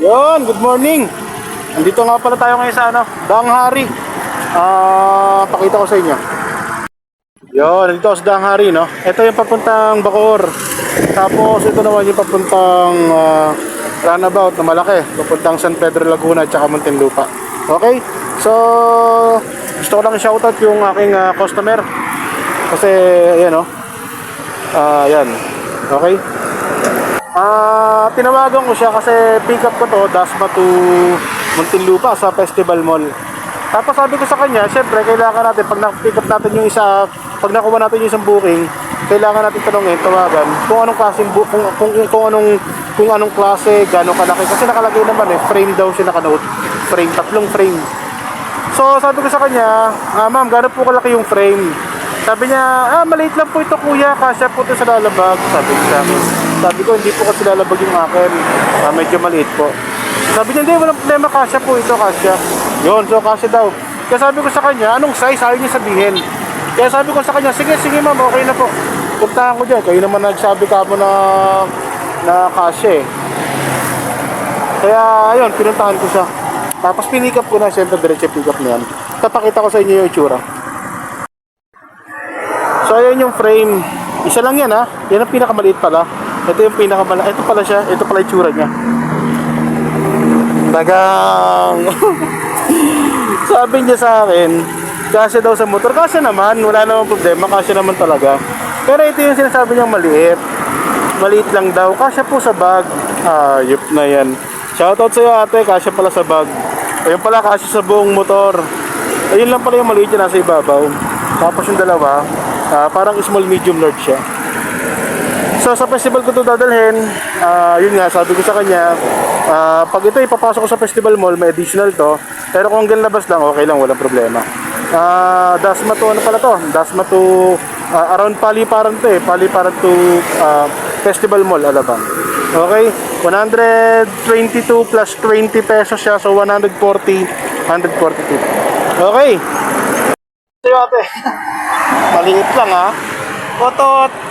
Yon, good morning. Andito nga pala tayo ngayon sa ano, Danghari. Ah, pakita ko sa inyo. Yon, dito ako sa Danghari, no. Ito yung papuntang Bacoor. Tapos ito naman yung papuntang ah, runabout na malaki, papuntang San Pedro Laguna at saka Muntinlupa. Okay? So, gusto ko lang i-shoutout yung aking ah, customer. Kasi, ayan, no. Ah, yan. Okay? Ah, tinawagan ko siya kasi pick up ko to Dasma to Muntinlupa sa Festival Mall. Tapos sabi ko sa kanya, syempre kailangan natin pag na-pick up natin yung isa, pag nakuha natin yung isang booking, kailangan natin tanongin, tawagan kung anong klaseng book, kung, kung, kung anong kung anong klase, gaano kalaki kasi nakalagay naman eh, frame daw siya nakanote. Frame, tatlong frame. So sabi ko sa kanya, ah, ma'am, gaano po kalaki yung frame? Sabi niya, ah, maliit lang po ito kuya, kasya po ito sa lalabag. Sabi niya sa akin. Sabi ko, hindi po kasi lalabag yung akin. Ah, medyo maliit po. Sabi niya, hindi, walang problema, kasya po ito, kasya. Yun, so kasya daw. Kaya sabi ko sa kanya, anong size? Ayaw niya sabihin. Kaya sabi ko sa kanya, sige, sige ma'am, okay na po. Puntahan ko dyan. Kayo naman nagsabi ka mo na, na kasya eh. Kaya, ayun, pinuntahan ko siya. Tapos pinick up ko na, siyempre, diretso pick up na yan. Tapakita ko sa inyo yung itsura. So ayan yung frame. Isa lang yan ha. Yan ang pinakamaliit pala. Ito yung pinakamaliit. Ito pala siya. Ito pala yung tsura niya. Tagang... Sabi niya sa akin, kasya daw sa motor. Kasya naman. Wala namang problema. Kasya naman talaga. Pero ito yung sinasabi niyang maliit. Maliit lang daw. Kasya po sa bag. Ayop na yan. Shoutout sa'yo ate. Kasya pala sa bag. Ayun pala kasya sa buong motor. Ayun lang pala yung maliit niya nasa ibabaw. Tapos yung dalawa, ah, parang small medium large siya. So sa festival ko to dadalhin, ah, yun nga sabi ko sa kanya, ah, pag ito ipapasok ko sa festival mall, may additional to. Pero kung hanggang labas lang, okay lang, walang problema. Ah, Dasma to, ano pala to? Dasma to, ah, around Paliparan to eh. Paliparan to ah, Festival Mall, Alabang. Okay? 122 plus 20 pesos siya, so 140, 142. Okay? Sa'yo ate. Maliit lang ha. Otot.